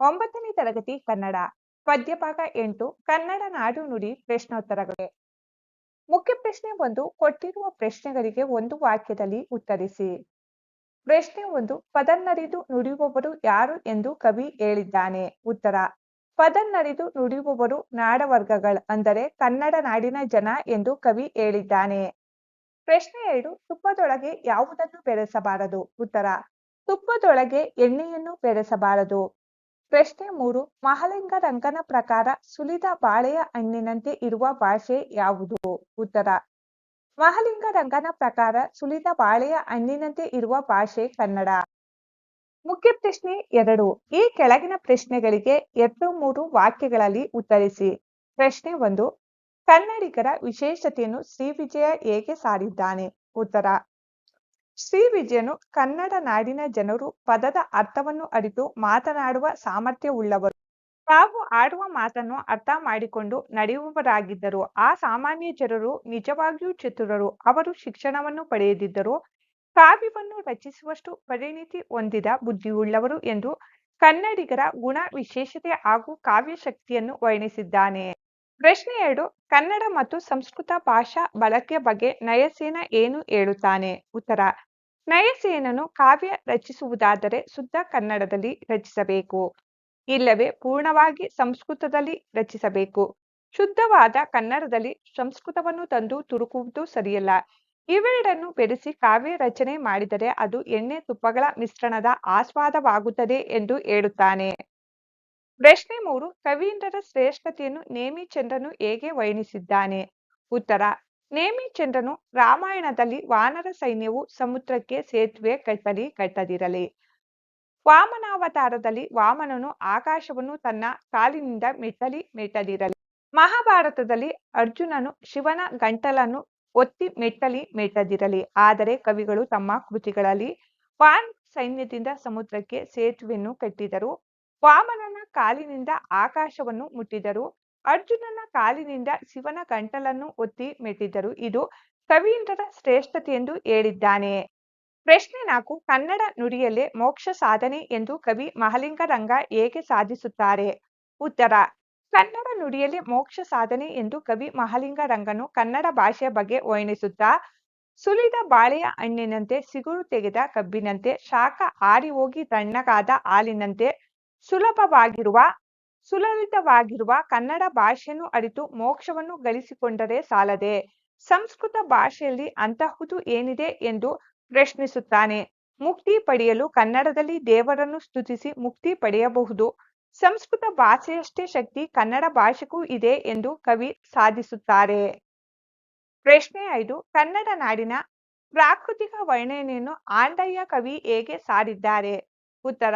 ಒಂಬತ್ತನೇ ತರಗತಿ ಕನ್ನಡ, ಪದ್ಯಭಾಗ ಎಂಟು, ಕನ್ನಡ ನಾಡು ನುಡಿ ಪ್ರಶ್ನೋತ್ತರಗಳು. ಮುಖ್ಯ ಪ್ರಶ್ನೆ ಒಂದು, ಕೊಟ್ಟಿರುವ ಪ್ರಶ್ನೆಗಳಿಗೆ ಒಂದು ವಾಕ್ಯದಲ್ಲಿ ಉತ್ತರಿಸಿ. ಪ್ರಶ್ನೆ ಒಂದು, ಪದನ್ನರಿದು ನುಡಿಯುವವರು ಯಾರು ಎಂದು ಕವಿ ಹೇಳಿದ್ದಾನೆ. ಉತ್ತರ, ಪದನ್ನರಿದು ನುಡಿಯುವವರು ನಾಡವರ್ಗಗಳ ಅಂದರೆ ಕನ್ನಡ ನಾಡಿನ ಜನ ಎಂದು ಕವಿ ಹೇಳಿದ್ದಾನೆ. ಪ್ರಶ್ನೆ ಎರಡು, ತುಪ್ಪದೊಳಗೆ ಯಾವುದನ್ನು ಬೆರೆಸಬಾರದು? ಉತ್ತರ, ತುಪ್ಪದೊಳಗೆ ಎಣ್ಣೆಯನ್ನು ಬೆರೆಸಬಾರದು. ಪ್ರಶ್ನೆ ಮೂರು, ಮಹಾಲಿಂಗ ರಂಗನ ಪ್ರಕಾರ ಸುಲಿದ ಬಾಳೆಯ ಹಣ್ಣಿನಂತೆ ಇರುವ ಭಾಷೆ ಯಾವುದು? ಉತ್ತರ, ಮಹಾಲಿಂಗ ರಂಗನ ಪ್ರಕಾರ ಸುಲಿದ ಬಾಳೆಯ ಹಣ್ಣಿನಂತೆ ಇರುವ ಭಾಷೆ ಕನ್ನಡ. ಮುಖ್ಯ ಪ್ರಶ್ನೆ ಎರಡು, ಈ ಕೆಳಗಿನ ಪ್ರಶ್ನೆಗಳಿಗೆ ಎರಡು ಮೂರು ವಾಕ್ಯಗಳಲ್ಲಿ ಉತ್ತರಿಸಿ. ಪ್ರಶ್ನೆ ಒಂದು, ಕನ್ನಡಿಗರ ವಿಶೇಷತೆಯನ್ನು ಶ್ರೀ ವಿಜಯ ಹೇಗೆ ಸಾರಿದ್ದಾನೆ? ಉತ್ತರ ಶ್ರೀ ವಿಜಯನು ಕನ್ನಡ ನಾಡಿನ ಜನರು ಪದದ ಅರ್ಥವನ್ನು ಅರಿತು ಮಾತನಾಡುವ ಸಾಮರ್ಥ್ಯವುಳ್ಳವರು. ತಾವು ಆಡುವ ಮಾತನ್ನು ಅರ್ಥ ಮಾಡಿಕೊಂಡು ನಡೆಯುವವರಾಗಿದ್ದರು. ಆ ಸಾಮಾನ್ಯ ಜನರು ನಿಜವಾಗಿಯೂ ಚತುರರು. ಅವರು ಶಿಕ್ಷಣವನ್ನು ಪಡೆಯದಿದ್ದರು. ಕಾವ್ಯವನ್ನು ರಚಿಸುವಷ್ಟು ಪರಿಣಿತಿ ಹೊಂದಿದ ಬುದ್ಧಿಯುಳ್ಳವರು ಎಂದು ಕನ್ನಡಿಗರ ಗುಣ ವಿಶೇಷತೆ ಹಾಗೂ ಕಾವ್ಯ ಶಕ್ತಿಯನ್ನು ವರ್ಣಿಸಿದ್ದಾನೆ. ಪ್ರಶ್ನೆ ಎರಡು, ಕನ್ನಡ ಮತ್ತು ಸಂಸ್ಕೃತ ಭಾಷಾ ಬಳಕೆ ಬಗ್ಗೆ ನಯಸೇನ ಏನು ಹೇಳುತ್ತಾನೆ? ಉತ್ತರ ನಯಸೇನನು ಕಾವ್ಯ ರಚಿಸುವುದಾದರೆ ಶುದ್ಧ ಕನ್ನಡದಲ್ಲಿ ರಚಿಸಬೇಕು. ಇಲ್ಲವೇ ಪೂರ್ಣವಾಗಿ ಸಂಸ್ಕೃತದಲ್ಲಿ ರಚಿಸಬೇಕು. ಶುದ್ಧವಾದ ಕನ್ನಡದಲ್ಲಿ ಸಂಸ್ಕೃತವನ್ನು ತಂದು ತುರುಕುವುದು ಸರಿಯಲ್ಲ. ಇವೆರಡನ್ನು ಬೆರೆಸಿ ಕಾವ್ಯ ರಚನೆ ಮಾಡಿದರೆ ಅದು ಎಣ್ಣೆ ತುಪ್ಪಗಳ ಮಿಶ್ರಣದ ಆಸ್ವಾದವಾಗುತ್ತದೆ ಎಂದು ಹೇಳುತ್ತಾನೆ. ಪ್ರಶ್ನೆ ಮೂರು, ಕವೀಂದ್ರರ ಶ್ರೇಷ್ಠತೆಯನ್ನು ನೇಮಿಚಂದ್ರನು ಹೇಗೆ ವರ್ಣಿಸಿದ್ದಾನೆ? ಉತ್ತರ ನೇಮಿಚಂದ್ರನು ರಾಮಾಯಣದಲ್ಲಿ ವಾನರ ಸೈನ್ಯವು ಸಮುದ್ರಕ್ಕೆ ಸೇತುವೆ ಕಟ್ಟಲಿ ಕಟ್ಟದಿರಲಿ. ವಾಮನಾವತಾರದಲ್ಲಿ ವಾಮನನು ಆಕಾಶವನ್ನು ತನ್ನ ಕಾಲಿನಿಂದ ಮೆಟ್ಟಲಿ ಮೆಟ್ಟದಿರಲಿ. ಮಹಾಭಾರತದಲ್ಲಿ ಅರ್ಜುನನು ಶಿವನ ಗಂಟಲನ್ನು ಒತ್ತಿ ಮೆಟ್ಟಲಿ ಮೆಟ್ಟದಿರಲಿ. ಆದರೆ ಕವಿಗಳು ತಮ್ಮ ಕೃತಿಗಳಲ್ಲಿ ವಾನ್ ಸೈನ್ಯದಿಂದ ಸಮುದ್ರಕ್ಕೆ ಸೇತುವೆಯನ್ನು ಕಟ್ಟಿದರು. ವಾಮನನ ಕಾಲಿನಿಂದ ಆಕಾಶವನ್ನು ಮುಟ್ಟಿದರು. ಅರ್ಜುನನ ಕಾಲಿನಿಂದ ಶಿವನ ಗಂಟಲನ್ನು ಒತ್ತಿ ಮೆಟ್ಟಿದ್ದರು. ಇದು ಕವೀಂದ್ರರ ಶ್ರೇಷ್ಠತೆ ಎಂದು ಹೇಳಿದ್ದಾನೆ. ಪ್ರಶ್ನೆ ನಾಲ್ಕು, ಕನ್ನಡ ನುಡಿಯಲ್ಲೇ ಮೋಕ್ಷ ಸಾಧನೆ ಎಂದು ಕವಿ ಮಹಲಿಂಗ ರಂಗ ಹೇಗೆ ಸಾಧಿಸುತ್ತಾರೆ? ಉತ್ತರ, ಕನ್ನಡ ನುಡಿಯಲ್ಲಿ ಮೋಕ್ಷ ಸಾಧನೆ ಎಂದು ಕವಿ ಮಹಲಿಂಗ ರಂಗನು ಕನ್ನಡ ಭಾಷೆಯ ಬಗ್ಗೆ ವರ್ಣಿಸುತ್ತಾ, ಸುಲಿದ ಬಾಳೆಯ ಹಣ್ಣಿನಂತೆ ಸಿಗುರು ತೆಗೆದ ಕಬ್ಬಿನಂತೆ, ಶಾಖ ಆರಿ ಹೋಗಿ ತಣ್ಣಗಾದ ಹಾಲಿನಂತೆ ಸುಲಭವಾಗಿರುವ ಸುಲಲಿತವಾಗಿರುವ ಕನ್ನಡ ಭಾಷೆಯನ್ನು ಅರಿತು ಮೋಕ್ಷವನ್ನು ಗಳಿಸಿಕೊಂಡರೆ ಸಾಲದೆ? ಸಂಸ್ಕೃತ ಭಾಷೆಯಲ್ಲಿ ಅಂತಹುದು ಏನಿದೆ ಎಂದು ಪ್ರಶ್ನಿಸುತ್ತಾನೆ. ಮುಕ್ತಿ ಪಡೆಯಲು ಕನ್ನಡದಲ್ಲಿ ದೇವರನ್ನು ಸ್ತುತಿಸಿ ಮುಕ್ತಿ ಪಡೆಯಬಹುದು. ಸಂಸ್ಕೃತ ಭಾಷೆಯಷ್ಟೇ ಶಕ್ತಿ ಕನ್ನಡ ಭಾಷೆಗೂ ಇದೆ ಎಂದು ಕವಿ ಸಾಧಿಸುತ್ತಾರೆ. ಪ್ರಶ್ನೆ ಐದು, ಕನ್ನಡ ನಾಡಿನ ಪ್ರಾಕೃತಿಕ ವರ್ಣನೆಯನ್ನು ಆಂಡಯ್ಯ ಕವಿ ಹೇಗೆ ಸಾರಿದ್ದಾರೆ? ಉತ್ತರ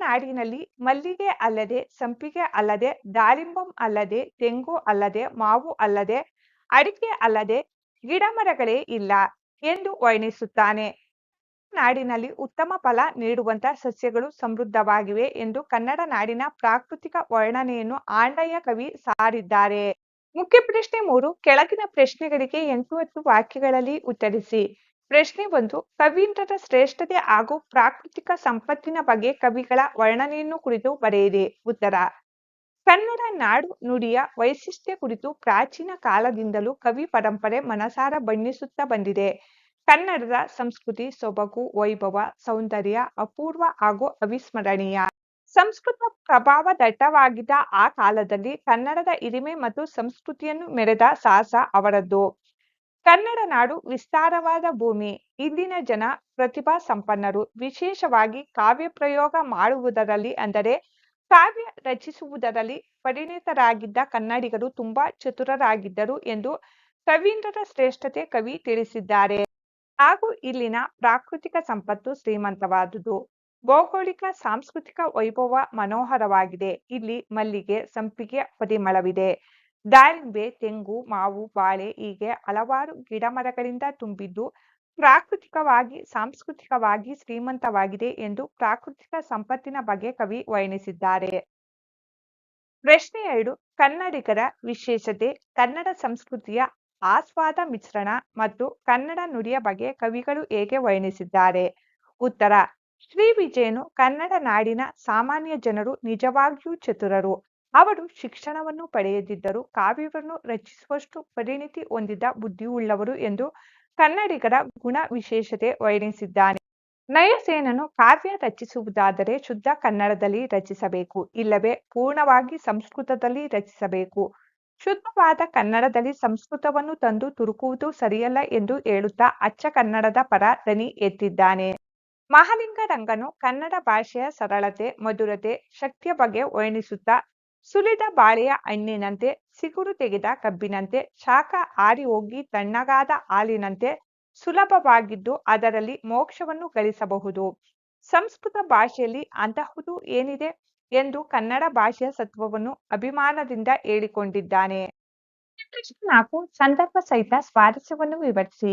ನಾಡಿನಲ್ಲಿ ಮಲ್ಲಿಗೆ ಅಲ್ಲದೆ ಸಂಪಿಗೆ ಅಲ್ಲದೆ ದಾಳಿಂಬಂ ಅಲ್ಲದೆ ತೆಂಗು ಅಲ್ಲದೆ ಮಾವು ಅಲ್ಲದೆ ಅಡಿಕೆ ಅಲ್ಲದೆ ಗಿಡಮರಗಳೇ ಇಲ್ಲ ಎಂದು ವರ್ಣಿಸುತ್ತಾನೆ. ನಾಡಿನಲ್ಲಿ ಉತ್ತಮ ಫಲ ನೀಡುವಂತ ಸಸ್ಯಗಳು ಸಮೃದ್ಧವಾಗಿವೆ ಎಂದು ಕನ್ನಡ ನಾಡಿನ ಪ್ರಾಕೃತಿಕ ವರ್ಣನೆಯನ್ನು ಆಂಡಯ್ಯ ಕವಿ ಸಾರಿದ್ದಾರೆ. ಮುಖ್ಯ ಪ್ರಶ್ನೆ ಮೂರು, ಕೆಳಗಿನ ಪ್ರಶ್ನೆಗಳಿಗೆ ಎಂಟು ಹತ್ತು ವಾಕ್ಯಗಳಲ್ಲಿ ಉತ್ತರಿಸಿ. ಪ್ರಶ್ನೆ ಒಂದು ಕವೀಂದ್ರರ ಶ್ರೇಷ್ಠತೆ ಹಾಗೂ ಪ್ರಾಕೃತಿಕ ಸಂಪತ್ತಿನ ಬಗ್ಗೆ ಕವಿಗಳ ವರ್ಣನೆಯನ್ನು ಕುರಿತು ಬರೆಯಿರಿ. ಉತ್ತರ, ಕನ್ನಡ ನಾಡು ನುಡಿಯ ವೈಶಿಷ್ಟ್ಯ ಕುರಿತು ಪ್ರಾಚೀನ ಕಾಲದಿಂದಲೂ ಕವಿ ಪರಂಪರೆ ಮನಸಾರ ಬಣ್ಣಿಸುತ್ತಾ ಬಂದಿದೆ. ಕನ್ನಡದ ಸಂಸ್ಕೃತಿ ಸೊಬಗು, ವೈಭವ, ಸೌಂದರ್ಯ ಅಪೂರ್ವ ಹಾಗೂ ಅವಿಸ್ಮರಣೀಯ. ಸಂಸ್ಕೃತ ಪ್ರಭಾವ ದಟ್ಟವಾಗಿದ್ದ ಆ ಕಾಲದಲ್ಲಿ ಕನ್ನಡದ ಹಿರಿಮೆ ಮತ್ತು ಸಂಸ್ಕೃತಿಯನ್ನು ಮೆರೆದ ಸಾಹಸ ಅವರದ್ದು. ಕನ್ನಡ ನಾಡು ವಿಸ್ತಾರವಾದ ಭೂಮಿ ಇಲ್ಲಿನ ಜನ ಪ್ರತಿಭಾ ಸಂಪನ್ನರು, ವಿಶೇಷವಾಗಿ ಕಾವ್ಯ ಪ್ರಯೋಗ ಮಾಡುವುದರಲ್ಲಿ ಅಂದರೆ ಕಾವ್ಯ ರಚಿಸುವುದರಲ್ಲಿ ಪರಿಣಿತರಾಗಿದ್ದ ಕನ್ನಡಿಗರು ತುಂಬಾ ಚತುರರಾಗಿದ್ದರು ಎಂದು ಕವೀಂದ್ರರ ಶ್ರೇಷ್ಠತೆ ಕವಿ ತಿಳಿಸಿದ್ದಾರೆ. ಹಾಗೂ ಇಲ್ಲಿನ ಪ್ರಾಕೃತಿಕ ಸಂಪತ್ತು ಶ್ರೀಮಂತವಾದುದು. ಭೌಗೋಳಿಕ ಸಾಂಸ್ಕೃತಿಕ ವೈಭವ ಮನೋಹರವಾಗಿದೆ. ಇಲ್ಲಿ ಮಲ್ಲಿಗೆ, ಸಂಪಿಗೆ ಪರಿಮಳವಿದೆ ದಾಳಿಂಬೆ ತೆಂಗು, ಮಾವು, ಬಾಳೆ ಹೀಗೆ ಹಲವಾರು ಗಿಡಮರಗಳಿಂದ ತುಂಬಿದ್ದು ಪ್ರಾಕೃತಿಕವಾಗಿ, ಸಾಂಸ್ಕೃತಿಕವಾಗಿ ಶ್ರೀಮಂತವಾಗಿದೆ ಎಂದು ಪ್ರಾಕೃತಿಕ ಸಂಪತ್ತಿನ ಬಗ್ಗೆ ಕವಿ ವರ್ಣಿಸಿದ್ದಾರೆ ಪ್ರಶ್ನೆ ಎರಡು, ಕನ್ನಡಿಗರ ವಿಶೇಷತೆ, ಕನ್ನಡ ಸಂಸ್ಕೃತಿಯ ಆಸ್ವಾದ ಮಿಶ್ರಣ ಮತ್ತು ಕನ್ನಡ ನುಡಿಯ ಬಗ್ಗೆ ಕವಿಗಳು ಹೇಗೆ ವರ್ಣಿಸಿದ್ದಾರೆ ಉತ್ತರ, ಶ್ರೀ ವಿಜಯನು ಕನ್ನಡ ನಾಡಿನ ಸಾಮಾನ್ಯ ಜನರು ನಿಜವಾಗಿಯೂ ಚತುರರು. ಅವರು ಶಿಕ್ಷಣವನ್ನು ಪಡೆಯದಿದ್ದರೂ ಕಾವ್ಯವನ್ನು ರಚಿಸುವಷ್ಟು ಪರಿಣಿತಿ ಹೊಂದಿದ ಬುದ್ಧಿಯುಳ್ಳವರು ಎಂದು ಕನ್ನಡಿಗರ ಗುಣ ವಿಶೇಷತೆ ವರ್ಣಿಸಿದ್ದಾನೆ. ನಯಸೇನನು ಕಾವ್ಯ ರಚಿಸುವುದಾದರೆ ಶುದ್ಧ ಕನ್ನಡದಲ್ಲಿ ರಚಿಸಬೇಕು, ಇಲ್ಲವೇ ಪೂರ್ಣವಾಗಿ ಸಂಸ್ಕೃತದಲ್ಲಿ ರಚಿಸಬೇಕು. ಶುದ್ಧವಾದ ಕನ್ನಡದಲ್ಲಿ ಸಂಸ್ಕೃತವನ್ನು ತಂದು ತುರುಕುವುದು ಸರಿಯಲ್ಲ ಎಂದು ಹೇಳುತ್ತಾ ಅಚ್ಚ ಕನ್ನಡದ ಪರ ದನಿ ಎತ್ತಿದ್ದಾನೆ. ಮಹಾಲಿಂಗರಂಗನು ಕನ್ನಡ ಭಾಷೆಯ ಸರಳತೆ, ಮಧುರತೆ, ಶಕ್ತಿಯ ಬಗ್ಗೆ ವರ್ಣಿಸುತ್ತಾ ಸುಲಿದ ಬಾಳೆಯ ಹಣ್ಣಿನಂತೆ, ಸಿಗುರು ತೆಗೆದ ಕಬ್ಬಿನಂತೆ, ಶಾಖ ಆರಿ ಹೋಗಿ ತಣ್ಣಗಾದ ಹಾಲಿನಂತೆ ಸುಲಭವಾಗಿದ್ದು ಅದರಲ್ಲಿ ಮೋಕ್ಷವನ್ನು ಗಳಿಸಬಹುದು. ಸಂಸ್ಕೃತ ಭಾಷೆಯಲ್ಲಿ ಅಂತಹುದು ಏನಿದೆ ಎಂದು ಕನ್ನಡ ಭಾಷೆಯ ಸತ್ವವನ್ನು ಅಭಿಮಾನದಿಂದ ಹೇಳಿಕೊಂಡಿದ್ದಾನೆ. ನಾಲ್ಕು ಸಂದರ್ಭ ಸಹಿತ ಸ್ವಾರಸ್ಯವನ್ನು ವಿವರಿಸಿ.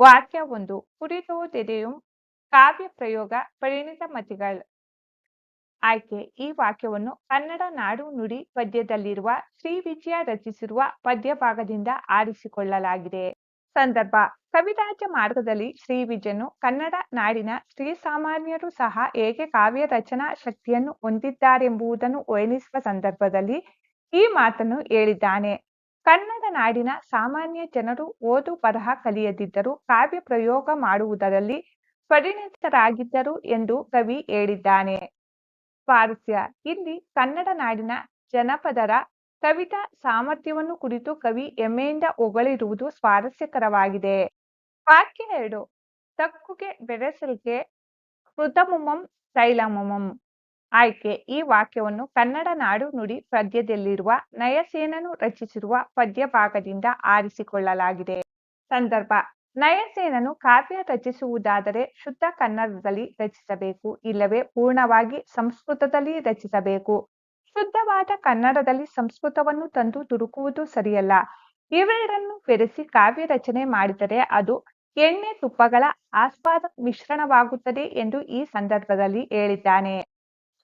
ವಾಕ್ಯ ಒಂದು, ಕುರಿತೋದೆದೆಯು ಕಾವ್ಯ ಪ್ರಯೋಗ, ಪರಿಣಿತ ಮತಿಗಳು. ಆಯ್ಕೆ. ಈ ವಾಕ್ಯವನ್ನು ಕನ್ನಡ ನಾಡು ನುಡಿ ಪದ್ಯದಲ್ಲಿರುವ ಶ್ರೀ ವಿಜಯ ರಚಿಸಿರುವ ಪದ್ಯ ಭಾಗದಿಂದ ಆರಿಸಿಕೊಳ್ಳಲಾಗಿದೆ. ಸಂದರ್ಭ. ಕವಿರಾಜ ಮಾರ್ಗದಲ್ಲಿ ಶ್ರೀ ವಿಜಯನು ಕನ್ನಡ ನಾಡಿನ ಶ್ರೀ ಸಾಮಾನ್ಯರು ಸಹ ಹೇಗೆ ಕಾವ್ಯ ರಚನಾ ಶಕ್ತಿಯನ್ನು ಹೊಂದಿದ್ದಾರೆಂಬುದನ್ನು ವರ್ಣಿಸುವ ಸಂದರ್ಭದಲ್ಲಿ ಈ ಮಾತನ್ನು ಹೇಳಿದ್ದಾನೆ. ಕನ್ನಡ ನಾಡಿನ ಸಾಮಾನ್ಯ ಜನರು ಓದು ಬರಹ ಕಲಿಯದಿದ್ದರೂ ಕಾವ್ಯ ಪ್ರಯೋಗ ಮಾಡುವುದರಲ್ಲಿ ಪರಿಣಿತರಾಗಿದ್ದರು ಎಂದು ಕವಿ ಹೇಳಿದ್ದಾನೆ. ಸ್ವಾರಸ್ಯ ಇಲ್ಲಿ ಕನ್ನಡ ನಾಡಿನ ಜನಪದರ ಕವಿತಾ ಸಾಮರ್ಥ್ಯವನ್ನು ಕುರಿತು ಕವಿ ಹೆಮ್ಮೆಯಿಂದ ಹೊಗಳಿರುವುದು ಸ್ವಾರಸ್ಯಕರವಾಗಿದೆ. ವಾಕ್ಯ ಎರಡು, ತಕ್ಕುಗೆ ಬೆರೆಸಲಿಗೆ ಕೃತಮುಮಂ ತೈಲಮುಮಂ ಆಯ್ಕೆ. ಈ ವಾಕ್ಯವನ್ನು ಕನ್ನಡ ನಾಡು ನುಡಿ ಪದ್ಯದಲ್ಲಿರುವ ನಯಸೇನನು ರಚಿಸಿರುವ ಪದ್ಯ ಭಾಗದಿಂದ ಆರಿಸಿಕೊಳ್ಳಲಾಗಿದೆ. ಸಂದರ್ಭ ನಯಸೇನನು ಕಾವ್ಯ ರಚಿಸುವುದಾದರೆ ಶುದ್ಧ ಕನ್ನಡದಲ್ಲಿ ರಚಿಸಬೇಕು, ಇಲ್ಲವೇ ಪೂರ್ಣವಾಗಿ ಸಂಸ್ಕೃತದಲ್ಲಿ ರಚಿಸಬೇಕು. ಶುದ್ಧವಾದ ಕನ್ನಡದಲ್ಲಿ ಸಂಸ್ಕೃತವನ್ನು ತಂದು ದುರುಕುವುದು ಸರಿಯಲ್ಲ. ಇವೆರಡನ್ನು ಬೆರೆಸಿ ಕಾವ್ಯ ರಚನೆ ಮಾಡಿದರೆ ಅದು ಎಣ್ಣೆ ತುಪ್ಪಗಳ ಆಸ್ವಾದ ಮಿಶ್ರಣವಾಗುತ್ತದೆ ಎಂದು ಈ ಸಂದರ್ಭದಲ್ಲಿ ಹೇಳಿದ್ದಾನೆ.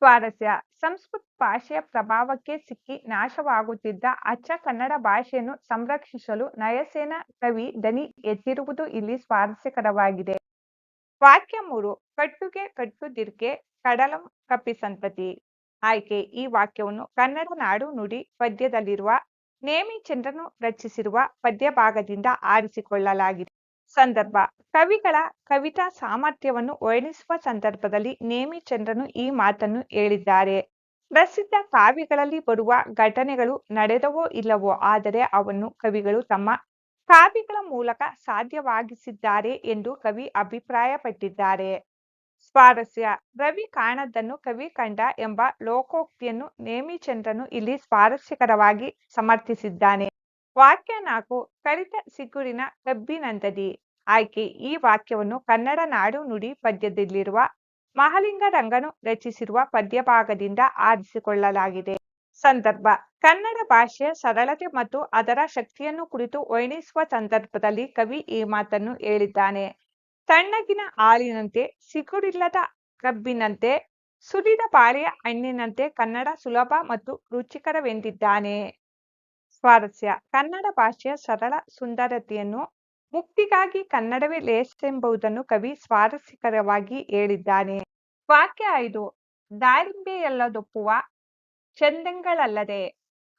ಸ್ವಾರಸ್ಯ. ಸಂಸ್ಕೃತ ಭಾಷೆಯ ಪ್ರಭಾವಕ್ಕೆ ಸಿಕ್ಕಿ ನಾಶವಾಗುತ್ತಿದ್ದ ಅಚ್ಚ ಕನ್ನಡ ಭಾಷೆಯನ್ನು ಸಂರಕ್ಷಿಸಲು ನಯಸೇನ ಕವಿ ದನಿ ಎತ್ತಿರುವುದು ಇಲ್ಲಿ ಸ್ವಾರಸ್ಯಕರವಾಗಿದೆ. ವಾಕ್ಯ ಮೂರು, ಕಟ್ಟುಗೆ ಕಟ್ಟುದಿರ್ಕೆ ಕಡಲಂ ಕಪ್ಪಿಸಂತತಿ ಆಯ್ಕೆ, ಈ ವಾಕ್ಯವನ್ನು ಕನ್ನಡ ನಾಡು ನುಡಿ ಪದ್ಯದಲ್ಲಿರುವ ನೇಮಿ ಚಂದ್ರನು ರಚಿಸಿರುವ ಪದ್ಯ ಭಾಗದಿಂದ ಆರಿಸಿಕೊಳ್ಳಲಾಗಿದೆ. ಸಂದರ್ಭ. ಕವಿಗಳ ಕವಿತಾ ಸಾಮರ್ಥ್ಯವನ್ನು ವರ್ಣಿಸುವ ಸಂದರ್ಭದಲ್ಲಿ ನೇಮಿಚಂದ್ರನು ಈ ಮಾತನ್ನು ಹೇಳಿದ್ದಾರೆ. ಪ್ರಸಿದ್ಧ ಕಾವ್ಯಗಳಲ್ಲಿ ಬರುವ ಘಟನೆಗಳು ನಡೆದವೋ ಇಲ್ಲವೋ ಆದರೆ ಅವನ್ನು ಕವಿಗಳು ತಮ್ಮ ಕಾವ್ಯಗಳ ಮೂಲಕ ಸಾಧ್ಯವಾಗಿಸಿದ್ದಾರೆ ಎಂದು ಕವಿ ಅಭಿಪ್ರಾಯಪಟ್ಟಿದ್ದಾರೆ. ಸ್ವಾರಸ್ಯ. ರವಿ ಕಾಣದ್ದನ್ನು ಕವಿ ಕಂಡ ಎಂಬ ಲೋಕೋಕ್ತಿಯನ್ನು ನೇಮಿಚಂದ್ರನು ಇಲ್ಲಿ ಸ್ವಾರಸ್ಯಕರವಾಗಿ ಸಮರ್ಥಿಸಿದ್ದಾನೆ. ವಾಕ್ಯ ನಾಲ್ಕು ಕರಿತ ಸಿಗುರಿನ ಕಬ್ಬಿನಂದದಿ ಆಯ್ಕೆ, ಈ ವಾಕ್ಯವನ್ನು ಕನ್ನಡ ನಾಡು ನುಡಿ ಪದ್ಯದಲ್ಲಿರುವ ಮಹಾಲಿಂಗರಂಗನು ರಚಿಸಿರುವ ಪದ್ಯಭಾಗದಿಂದ ಆರಿಸಿಕೊಳ್ಳಲಾಗಿದೆ. ಸಂದರ್ಭ, ಕನ್ನಡ ಭಾಷೆಯ ಸರಳತೆ ಮತ್ತು ಅದರ ಶಕ್ತಿಯನ್ನು ಕುರಿತು ವರ್ಣಿಸುವ ಸಂದರ್ಭದಲ್ಲಿ ಕವಿ ಈ ಮಾತನ್ನು ಹೇಳಿದ್ದಾನೆ. ತಣ್ಣಗಿನ ಹಾಲಿನಂತೆ ಸಿಗುರಿಲ್ಲದ ಕಬ್ಬಿನಂತೆ ಸುರಿದ ಬಾಳೆಯ ಹಣ್ಣಿನಂತೆ ಕನ್ನಡ ಸುಲಭ ಮತ್ತು ರುಚಿಕರವೆಂದಿದ್ದಾನೆ. ಸ್ವಾರಸ್ಯ. ಕನ್ನಡ ಭಾಷೆಯ ಸರಳ ಸುಂದರತೆಯನ್ನು ಮುಕ್ತಿಗಾಗಿ ಕನ್ನಡವೇ ಲೇಸೆಂಬುದನ್ನು ಕವಿ ಸ್ವಾರಸ್ಯಕರವಾಗಿ ಹೇಳಿದ್ದಾನೆ. ವಾಕ್ಯ ಐದು ದಾಳಿಂಬೆಯಲ್ಲದೊಪ್ಪುವ ಚಂದಂಗಳಲ್ಲದೆ.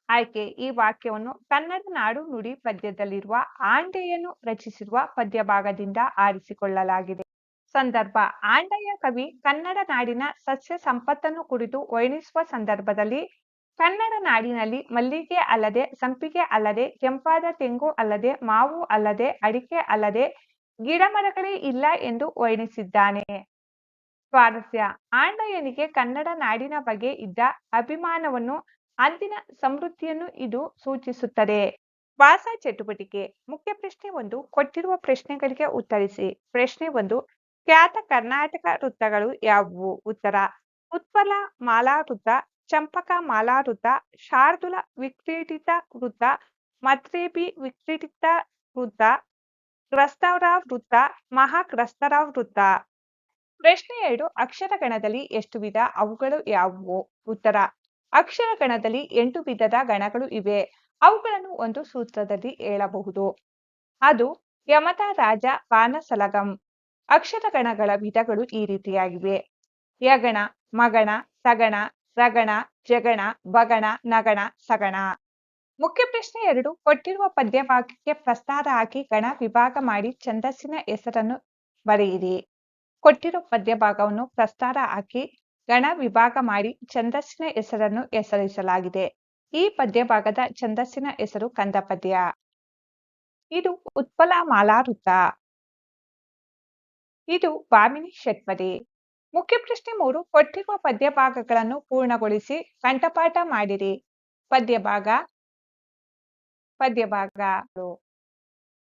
ಆಯ್ಕೆ, ಈ ವಾಕ್ಯವನ್ನು ಕನ್ನಡ ನಾಡು ನುಡಿ ಪದ್ಯದಲ್ಲಿರುವ ಆಂಡೆಯನ್ನು ರಚಿಸಿರುವ ಪದ್ಯಭಾಗದಿಂದ ಆರಿಸಿಕೊಳ್ಳಲಾಗಿದೆ. ಸಂದರ್ಭ, ಆಂಡೆಯ ಕವಿ ಕನ್ನಡ ನಾಡಿನ ಸಸ್ಯ ಸಂಪತ್ತನ್ನು ಕುರಿತು ವರ್ಣಿಸುವ ಸಂದರ್ಭದಲ್ಲಿ ಕನ್ನಡ ನಾಡಿನಲ್ಲಿ ಮಲ್ಲಿಗೆ ಅಲ್ಲದೆ, ಸಂಪಿಗೆ ಅಲ್ಲದೆ, ಕೆಂಪಾದ ತೆಂಗು ಅಲ್ಲದೆ, ಮಾವು ಅಲ್ಲದೆ, ಅಡಿಕೆ ಅಲ್ಲದೆ ಗಿಡಮರಗಳೇ ಇಲ್ಲ ಎಂದು ವರ್ಣಿಸಿದ್ದಾನೆ. ಸ್ವಾರಸ್ಯ. ಆಂಡಯ್ಯನಿಗೆ ಕನ್ನಡ ನಾಡಿನ ಬಗ್ಗೆ ಇದ್ದ ಅಭಿಮಾನವನ್ನು ಅಂದಿನ ಸಮೃದ್ಧಿಯನ್ನು ಇದು ಸೂಚಿಸುತ್ತದೆ. ವಾಸ ಚಟುವಟಿಕೆ. ಮುಖ್ಯ ಪ್ರಶ್ನೆ ಒಂದು, ಕೊಟ್ಟಿರುವ ಪ್ರಶ್ನೆಗಳಿಗೆ ಉತ್ತರಿಸಿ. ಪ್ರಶ್ನೆ ಒಂದು, ಖ್ಯಾತ ಕರ್ನಾಟಕ ವೃತ್ತಗಳು ಯಾವುವು? ಉತ್ತರ, ಉತ್ಪಲ ಮಾಲಾ ವೃತ್ತ ಚಂಪಕ ಮಾಲಾ ವೃತ್ತ ಶಾರ್ದುಲ ವಿಕ್ರೀಡಿತ ವೃತ್ತ ಮತ್ರೇಬಿ ವಿಕ್ರೀಡಿತ ವೃತ್ತ ಕ್ರಸ್ತರಾವ್ ವೃತ್ತ ಮಹಾಕ್ರಸ್ತರಾವ್ ವೃತ್ತ ಪ್ರಶ್ನೆ ಎರಡು, ಅಕ್ಷರ ಗಣದಲ್ಲಿ ಎಷ್ಟು ವಿಧ, ಅವುಗಳು ಯಾವುವು? ಉತ್ತರ, ಅಕ್ಷರ ಗಣದಲ್ಲಿ ಎಂಟು ವಿಧದ ಗಣಗಳು ಇವೆ. ಅವುಗಳನ್ನು ಒಂದು ಸೂತ್ರದಲ್ಲಿ ಹೇಳಬಹುದು. ಅದು ಯಮತ ರಾಜ ಬಾನಸಲಗಂ. ಅಕ್ಷರ ಗಣಗಳ ವಿಧಗಳು ಈ ರೀತಿಯಾಗಿವೆ. ಯಗಣ, ಮಗಣ, ಸಗಣ ರಗಣ ಜಗಣ, ಬಗಣ, ನಗಣ, ಸಗಣ. ಮುಖ್ಯ ಪ್ರಶ್ನೆ ಎರಡು. ಕೊಟ್ಟಿರುವ ಪದ್ಯವಾಕ್ಯಕ್ಕೆ ಪ್ರಸ್ತಾರ ಹಾಕಿ ಗಣ ವಿಭಾಗ ಮಾಡಿ ಛಂದಸ್ಸಿನ ಹೆಸರನ್ನು ಬರೆಯಿರಿ. ಕೊಟ್ಟಿರುವ ಪದ್ಯಭಾಗವನ್ನು ಪ್ರಸ್ತಾರ ಹಾಕಿ ಗಣ ವಿಭಾಗ ಮಾಡಿ ಛಂದಸ್ಸಿನ ಹೆಸರನ್ನು ಹೆಸರಿಸಲಾಗಿದೆ. ಈ ಪದ್ಯಭಾಗದ ಛಂದಸ್ಸಿನ ಹೆಸರು ಕಂದ ಪದ್ಯ ಇದು ಉತ್ಪಲ ಮಾಲಾವೃತ ಇದು ಭಾಮಿನಿ ಷಟ್ಪದಿ. ಮುಖ್ಯ ಪ್ರಶ್ನೆ ಮೂರು, ಕೊಟ್ಟಿರುವ ಪದ್ಯ ಭಾಗಗಳನ್ನು ಪೂರ್ಣಗೊಳಿಸಿ ಕಂಠಪಾಠ ಮಾಡಿರಿ. ಪದ್ಯ ಭಾಗ ಪದ್ಯ ಭಾಗ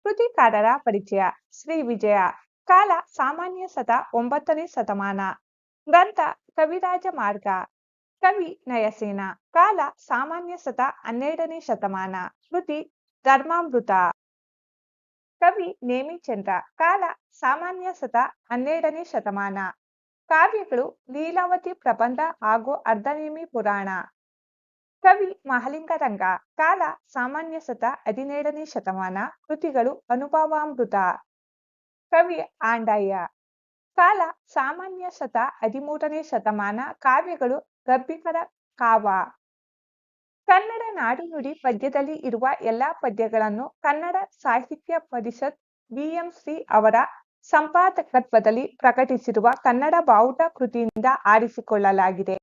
ಕೃತಿಕಾರರ ಪರಿಚಯ, ಶ್ರೀ ವಿಜಯ. ಕಾಲ ಸಾಮಾನ್ಯ ಸದ ಒಂಬತ್ತನೇ ಶತಮಾನ. ಗ್ರಂಥ, ಕವಿರಾಜ ಮಾರ್ಗ. ಕವಿ ನಯಸೇನ. ಕಾಲ ಸಾಮಾನ್ಯ ಸದ ಹನ್ನೆರಡನೇ ಶತಮಾನ. ಶ್ರುತಿ ಧರ್ಮಾಮೃತ. ಕವಿ ನೇಮಿಚಂದ್ರ. ಕಾಲ ಸಾಮಾನ್ಯ ಸದ ಹನ್ನೆರಡನೇ ಶತಮಾನ. ಕಾವ್ಯಗಳು ಲೀಲಾವತಿ ಪ್ರಬಂಧ ಹಾಗೂ ಅರ್ಧನೇಮಿ ಪುರಾಣ. ಕವಿ ಮಹಲಿಂಗರಂಗ, ಕಾಲ ಸಾಮಾನ್ಯ ಸತ ಹದಿನೇಳನೇ ಶತಮಾನ ಕೃತಿಗಳು ಅನುಭವಾಮೃತ. ಕವಿ ಆಂಡಯ್ಯ, ಕಾಲ ಸಾಮಾನ್ಯ ಸತ ಹದಿಮೂರನೇ ಶತಮಾನ ಕಾವ್ಯಗಳು ಗರ್ಭಿಕರ ಕಾವ. ಕನ್ನಡ ನಾಡುನುಡಿ ಪದ್ಯದಲ್ಲಿ ಇರುವ ಎಲ್ಲಾ ಪದ್ಯಗಳನ್ನು ಕನ್ನಡ ಸಾಹಿತ್ಯ ಪರಿಷತ್ ಬಿಎಂಸಿ ಅವರ ಸಂಪಾದಕತ್ವದಲ್ಲಿ ಪ್ರಕಟಿಸಿರುವ ಕನ್ನಡ ಬಾವುಟ ಕೃತಿಯಿಂದ ಆರಿಸಿಕೊಳ್ಳಲಾಗಿದೆ.